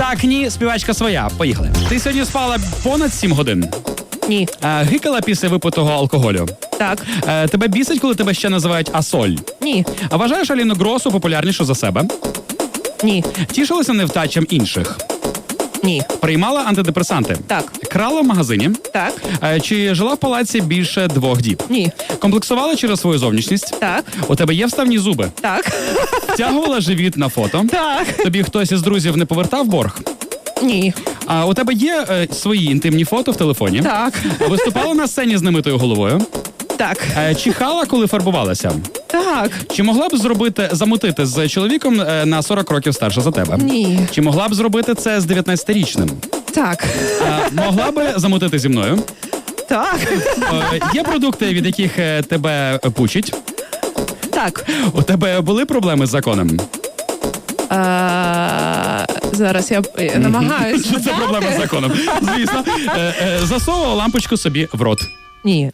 Так, ні, співачка своя. Поїхали. Ти сьогодні спала понад 7 годин. Ні. Е, гикала після випитого алкоголю. Так. Е, тебе бісить, коли тебе ще називають Асоль. Ні. А вважаєш Аліну Гросу популярнішу за себе? Ні. Тішилася невтачам інших. Ні. Приймала антидепресанти. Так. Крала в магазині. Так. Е, чи жила в палаці більше двох діб? Ні. Комплексувала через свою зовнішність. Так. У тебе є вставні зуби. Так. Втягувала живіт на фото. Так. Тобі хтось із друзів не повертав борг. Ні. А у тебе є е, свої інтимні фото в телефоні. Так. Виступала на сцені з немитою головою. Так. Е, чихала, коли фарбувалася. Так. Чи могла б зробити замутити з чоловіком е, на 40 років старше за тебе? Ні. Чи могла б зробити це з 19-річним? Так. Е, могла би замутити зі мною? Так. Е, є продукти, від яких тебе пучить? Так. У тебе були проблеми з законом? А, зараз я намагаюсь. Що це проблема з законом? Звісно. Засовувала лампочку собі в рот. Ні.